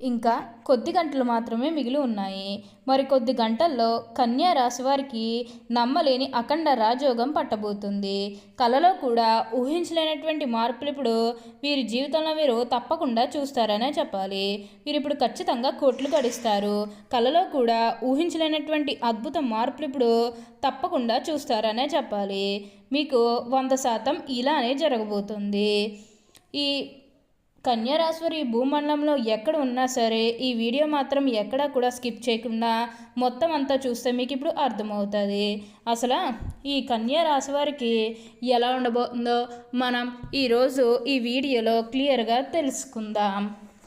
ఇంకా కొద్ది గంటలు మాత్రమే మిగిలి ఉన్నాయి. మరి కొద్ది గంటల్లో కన్యా రాశి వారికి నమ్మలేని అఖండ రాజయోగం పట్టబోతుంది. కలలో కూడా ఊహించలేనటువంటి మార్పులు ఇప్పుడు వీరి జీవితంలో మీరు తప్పకుండా చూస్తారనే చెప్పాలి. వీరు ఇప్పుడు ఖచ్చితంగా కోట్లు గడిస్తారు. కలలో కూడా ఊహించలేనటువంటి అద్భుత మార్పులు ఇప్పుడు తప్పకుండా చూస్తారనే చెప్పాలి. మీకు వంద శాతం ఇలానే జరగబోతుంది. ఈ కన్యారాశి భూమండలంలో ఎక్కడ ఉన్నా సరే ఈ వీడియో మాత్రం ఎక్కడా కూడా స్కిప్ చేయకుండా మొత్తం అంతా చూస్తే మీకు ఇప్పుడు అర్థమవుతుంది. అసలు ఈ కన్యారాశి వారికి ఎలా ఉండబోతుందో మనం ఈరోజు ఈ వీడియోలో క్లియర్గా తెలుసుకుందాం.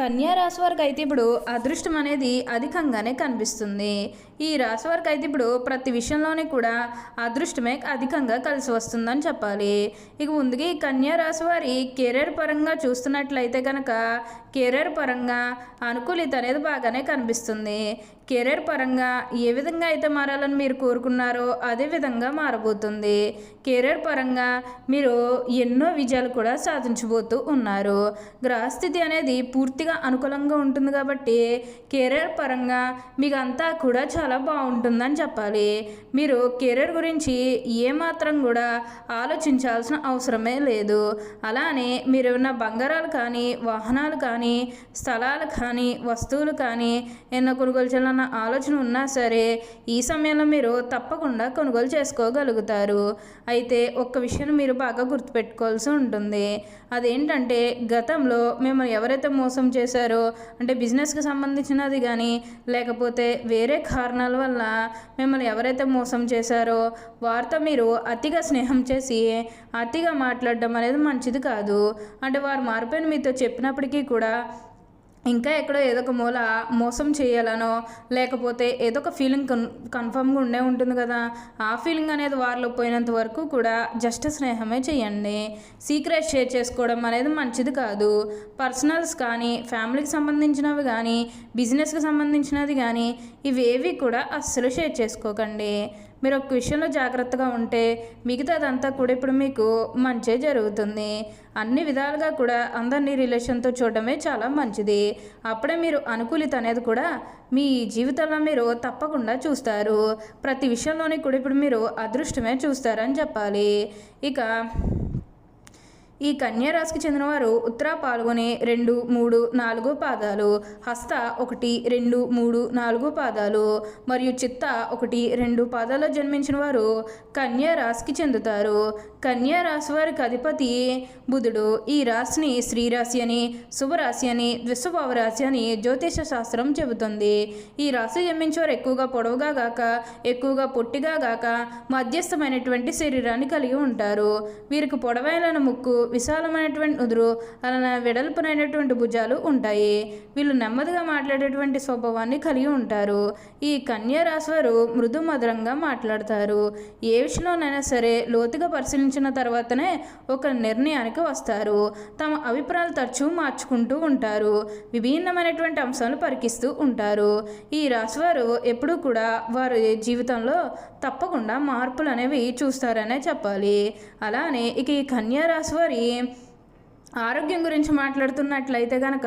రాశి వారికి అయితే ఇప్పుడు అదృష్టం అనేది అధికంగానే కనిపిస్తుంది. ఈ రాశి వారికి అయితే ఇప్పుడు ప్రతి విషయంలోనే కూడా అదృష్టమే అధికంగా కలిసి వస్తుందని చెప్పాలి. ఇక ముందుగా ఈ కన్యా రాశి వారి కెరీర్ పరంగా చూస్తున్నట్లయితే కనుక కెరీర్ పరంగా అనుకూలిత అనేది బాగానే కనిపిస్తుంది. కెరీర్ పరంగా ఏ విధంగా అయితే మారాలని మీరు కోరుకున్నారో అదే విధంగా మారబోతుంది. కెరీర్ పరంగా మీరు ఎన్నో విజయాలు కూడా సాధించబోతూ ఉన్నారు. గ్రహస్థితి అనేది పూర్తి పూర్తిగా అనుకూలంగా ఉంటుంది కాబట్టి కెరీర్ పరంగా మీకు అంతా కూడా చాలా బాగుంటుందని చెప్పాలి. మీరు కెరీర్ గురించి ఏమాత్రం కూడా ఆలోచించాల్సిన అవసరమే లేదు. అలానే మీరు ఏమైనా బంగారాలు కానీ వాహనాలు కానీ స్థలాలు కానీ వస్తువులు కానీ ఎన్నో కొనుగోలు చేయాలన్న ఆలోచన ఉన్నా సరే ఈ సమయంలో మీరు తప్పకుండా కొనుగోలు చేసుకోగలుగుతారు. అయితే ఒక్క విషయం మీరు బాగా గుర్తుపెట్టుకోవాల్సి ఉంటుంది. అదేంటంటే గతంలో మిమ్మల్ని ఎవరైతే మోసం చేశారో అంటే బిజినెస్కి సంబంధించినది కానీ లేకపోతే వేరే కారణాల వల్ల మిమ్మల్ని ఎవరైతే మోసం చేశారో వారితో మీరు అతిగా స్నేహం చేసి అతిగా మాట్లాడడం అనేది మంచిది కాదు. అంటే వారు మారిపోయిన మీతో చెప్పినప్పటికీ కూడా ఇంకా ఎక్కడో ఏదో ఒక మూల మోసం చేయాలనో లేకపోతే ఏదో ఒక ఫీలింగ్ కన్ కన్ఫర్మ్గా ఉండే ఉంటుంది కదా ఆ ఫీలింగ్ అనేది వారిలో పోయినంత వరకు కూడా జస్ట్ స్నేహమే చేయండి. సీక్రెట్ షేర్ చేసుకోవడం అనేది మంచిది కాదు. పర్సనల్స్ కానీ ఫ్యామిలీకి సంబంధించినవి కానీ బిజినెస్కి సంబంధించినది కానీ ఇవేవి కూడా అస్సలు షేర్ చేసుకోకండి. మీరు ఒక విషయంలో జాగ్రత్తగా ఉంటే మిగతాదంతా కూడా ఇప్పుడు మీకు మంచే జరుగుతుంది. అన్ని విధాలుగా కూడా అందరినీ రిలేషన్తో చూడడమే చాలా మంచిది. అప్పుడే మీరు అనుకూలిత అనేది కూడా మీ జీవితంలో మీరు తప్పకుండా చూస్తారు. ప్రతి విషయంలోని కూడా ఇప్పుడు మీరు అదృష్టమే చూస్తారని చెప్పాలి. ఇక ఈ కన్యారాశికి చెందినవారు ఉత్తర పాల్గొనే రెండు మూడు నాలుగు పాదాలు హస్త ఒకటి రెండు మూడు నాలుగు పాదాలు మరియు చిత్త ఒకటి రెండు పాదాల్లో జన్మించిన వారు కన్యారాశికి చెందుతారు. కన్యారాశి వారికి అధిపతి బుధుడు. ఈ రాశిని శ్రీరాశి అని శుభరాశి అని విశ్వభావ రాశి అని జ్యోతిష శాస్త్రం చెబుతుంది. ఈ రాశి జన్మించేవారు ఎక్కువగా పొడవుగా గాక ఎక్కువగా పొట్టిగా గాక మధ్యస్థమైనటువంటి శరీరాన్ని కలిగి ఉంటారు. వీరికి పొడవైన ముక్కు విశాలమైనటువంటి ఉదురు అలానే వెడల్పునైనటువంటి భుజాలు ఉంటాయి. వీళ్ళు నెమ్మదిగా మాట్లాడేటువంటి స్వభావాన్ని కలిగి ఉంటారు. ఈ కన్యా రాశి వారు మృదు మధురంగా మాట్లాడతారు. ఏ విషయంలోనైనా సరే లోతుగా పరిశీలించిన తర్వాతనే ఒక నిర్ణయానికి వస్తారు. తమ అభిప్రాయాలు తరచూ మార్చుకుంటూ ఉంటారు. విభిన్నమైనటువంటి అంశాలు పరికిస్తూ ఉంటారు. ఈ రాశివారు ఎప్పుడూ కూడా వారి జీవితంలో తప్పకుండా మార్పులు అనేవి చూస్తారనే చెప్పాలి. అలానే ఇక ఈ కన్యా రాశి వారి ఆరోగ్యం గురించి మాట్లాడుతున్నట్లయితే కనుక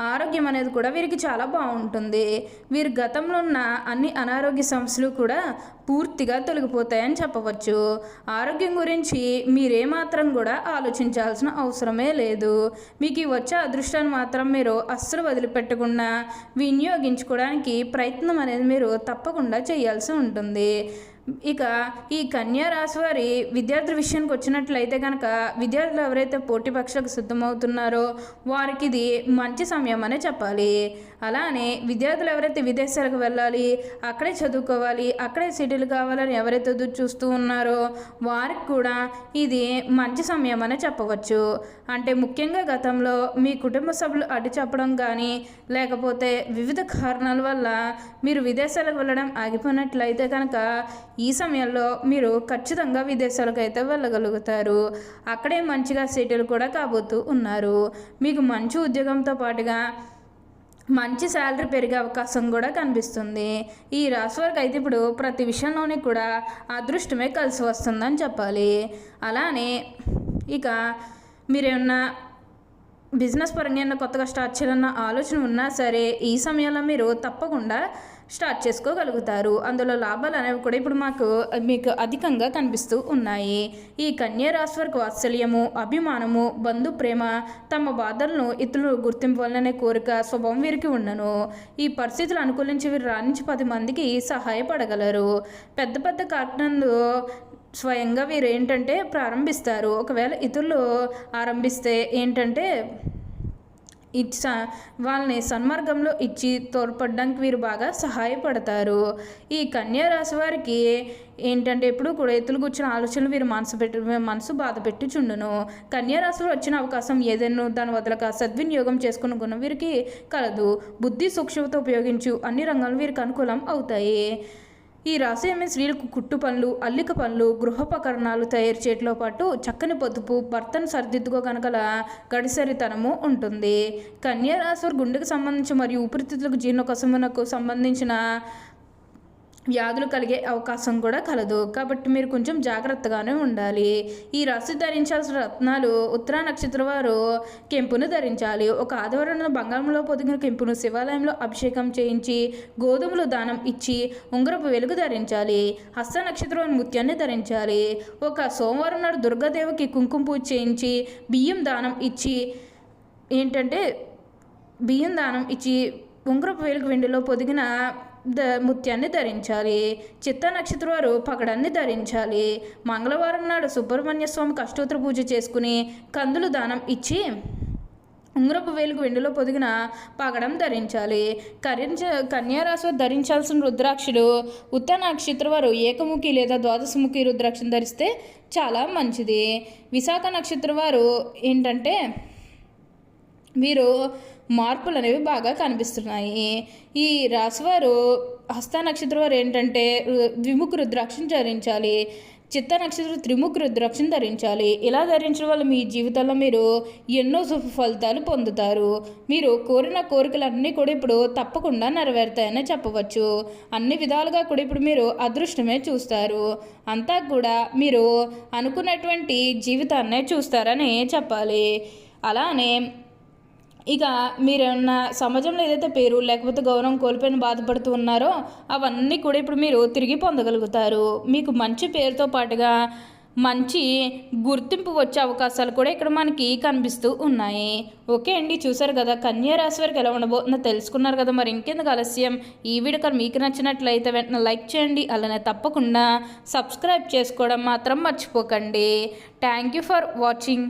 ఆరోగ్యం అనేది కూడా వీరికి చాలా బాగుంటుంది. వీరి గతంలో ఉన్న అన్ని అనారోగ్య సమస్యలు కూడా పూర్తిగా తొలగిపోతాయని చెప్పవచ్చు. ఆరోగ్యం గురించి మీరేమాత్రం కూడా ఆలోచించాల్సిన అవసరమే లేదు. మీకు ఈ వచ్చే అదృష్టాన్ని మాత్రం మీరు అస్సలు వదిలిపెట్టకుండా వినియోగించుకోవడానికి ప్రయత్నం అనేది మీరు తప్పకుండా చేయాల్సి ఉంటుంది. ఇక ఈ కన్యా రాశి వారి విద్యార్థుల విషయానికి వచ్చినట్లయితే కనుక విద్యార్థులు ఎవరైతే పోటీ పరీక్షలకు సిద్ధమవుతున్నారో వారికి ఇది మంచి సమయం అనే చెప్పాలి. అలానే విద్యార్థులు ఎవరైతే విదేశాలకు వెళ్ళాలి అక్కడే చదువుకోవాలి అక్కడే సెటిల్ కావాలని ఎవరైతే చూస్తూ ఉన్నారో వారికి కూడా ఇది మంచి సమయం అనే చెప్పవచ్చు. అంటే ముఖ్యంగా గతంలో మీ కుటుంబ సభ్యులు అడ్డు చెప్పడం కానీ లేకపోతే వివిధ కారణాల వల్ల మీరు విదేశాలకు వెళ్ళడం ఆగిపోయినట్లయితే కనుక ఈ సమయంలో మీరు ఖచ్చితంగా విదేశాలకు అయితే వెళ్ళగలుగుతారు. అక్కడే మంచిగా సెటిల్ కూడా కాబోతూ ఉన్నారు. మీకు మంచి ఉద్యోగంతో పాటుగా మంచి శాలరీ పెరిగే అవకాశం కూడా కనిపిస్తుంది. ఈ రాశి వారికి అయితే ఇప్పుడు ప్రతి విషయంలోనే కూడా అదృష్టమే కలిసి వస్తుందని చెప్పాలి. అలానే ఇక మీరేమన్నా బిజినెస్ పరంగా ఏమన్నా కొత్తగా స్టార్ట్ చేయాలన్న ఆలోచన ఉన్నా సరే ఈ సమయంలో మీరు తప్పకుండా స్టార్ట్ చేసుకోగలుగుతారు. అందులో లాభాలు అనేవి కూడా ఇప్పుడు మాకు మీకు అధికంగా కనిపిస్తూ ఉన్నాయి. ఈ కన్యా రాశి వారికి వాత్సల్యము అభిమానము బంధు ప్రేమ తమ బాధలను ఇతరులు గుర్తింపాలనే కోరిక స్వభావం వీరికి ఉండను. ఈ పరిస్థితులు అనుకూలించి వీరు రాణించి పది మందికి సహాయపడగలరు. పెద్ద పెద్ద కారణంలో స్వయంగా వీరు ఏంటంటే ప్రారంభిస్తారు. ఒకవేళ ఇతరులు ఆరంభిస్తే ఏంటంటే ఇచ్చ వాళ్ళని సన్మార్గంలో ఇచ్చి తోడ్పడడానికి వీరు బాగా సహాయపడతారు. ఈ కన్యా రాశి వారికి ఏంటంటే ఎప్పుడు కూడా ఎత్తులు కూర్చున్న ఆలోచనలు వీరు మనసు పెట్టి మనసు బాధ పెట్టి చుండును కన్యా రాశిలో వచ్చిన అవకాశం ఏదైనా దాని వదలక సద్వినియోగం చేసుకున్న గుణం వీరికి కలదు. బుద్ధి సూక్ష్మత ఉపయోగించు అన్ని రంగాలు వీరికి అనుకూలం అవుతాయి. ఈ రాశి స్త్రీలకు కుట్టు పనులు అల్లిక పనులు గృహోపకరణాలు తయారు చేయడంలో పాటు చక్కని పొదుపు భర్తను సరిదిద్దుకోగనగల గడిసరితనము ఉంటుంది. కన్యా రాశి గుండెకు సంబంధించి మరియు ఊపిరితిత్తులకు జీర్ణకోశమునకు సంబంధించిన వ్యాధులు కలిగే అవకాశం కూడా కలదు. కాబట్టి మీరు కొంచెం జాగ్రత్తగానే ఉండాలి. ఈ రాశి ధరించాల్సిన రత్నాలు ఉత్తరా నక్షత్ర వారు కెంపును ధరించాలి. ఒక ఆదివారంలో బంగారంలో పొదిగిన కెంపును శివాలయంలో అభిషేకం చేయించి గోధుమలు దానం ఇచ్చి ఉంగరపు వెలుగు ధరించాలి. హస్త నక్షత్రం ముత్యాన్ని ధరించాలి. ఒక సోమవారం నాడు దుర్గాదేవికి కుంకుమ పూజ చేయించి బియ్యం దానం ఇచ్చి ఏంటంటే బియ్యం దానం ఇచ్చి ఉంగరపు వెలుగు వెండిలో పొదిగిన ద ముత్యాన్ని ధరించాలి. చిత్త నక్షత్ర వారు పగడాన్ని ధరించాలి. మంగళవారం నాడు సుబ్రహ్మణ్య స్వామి కష్టోత్తర పూజ చేసుకుని కందులు దానం ఇచ్చి ఉంగరపు వేలుకు వెండిలో పొదిగిన పగడం ధరించాలి. కరించ కన్యారాశి ధరించాల్సిన రుద్రాక్షుడు ఉత్తర నక్షత్ర వారు ఏకముఖి లేదా ద్వాదశముఖి రుద్రాక్షను ధరిస్తే చాలా మంచిది. విశాఖ నక్షత్ర వారు ఏంటంటే వీరు మార్పులు అనేవి బాగా కనిపిస్తున్నాయి. ఈ రాశివారు హస్త నక్షత్రం వారు ఏంటంటే విముఖ రుద్రాక్షను ధరించాలి. చిత్త నక్షత్రం త్రిముఖ రుద్రాక్షను ధరించాలి. ఇలా ధరించడం వల్ల మీ జీవితంలో మీరు ఎన్నో శుభ ఫలితాలు పొందుతారు. మీరు కోరిన కోరికలన్నీ కూడా ఇప్పుడు తప్పకుండా నెరవేరుతాయని చెప్పవచ్చు. అన్ని విధాలుగా కూడా ఇప్పుడు మీరు అదృష్టమే చూస్తారు. అంతా కూడా మీరు అనుకున్నటువంటి జీవితాన్నే చూస్తారని చెప్పాలి. అలానే ఇక మీరేమన్నా సమాజంలో ఏదైతే పేరు లేకపోతే గౌరవం కోల్పోయిన బాధపడుతూ ఉన్నారో అవన్నీ కూడా ఇప్పుడు మీరు తిరిగి పొందగలుగుతారు. మీకు మంచి పేరుతో పాటుగా మంచి గుర్తింపు వచ్చే అవకాశాలు కూడా ఇక్కడ మనకి కనిపిస్తూ ఉన్నాయి. ఓకే అండి చూసారు కదా కన్యా రాశి వారికి ఎలా ఉండబోతుందో తెలుసుకున్నారు కదా మరి ఇంకెందుకు ఆలస్యం? ఈ వీడియో కానీ మీకు నచ్చినట్లయితే వెంటనే లైక్ చేయండి అలానే తప్పకుండా సబ్స్క్రైబ్ చేసుకోవడం మాత్రం మర్చిపోకండి. Thank you for watching.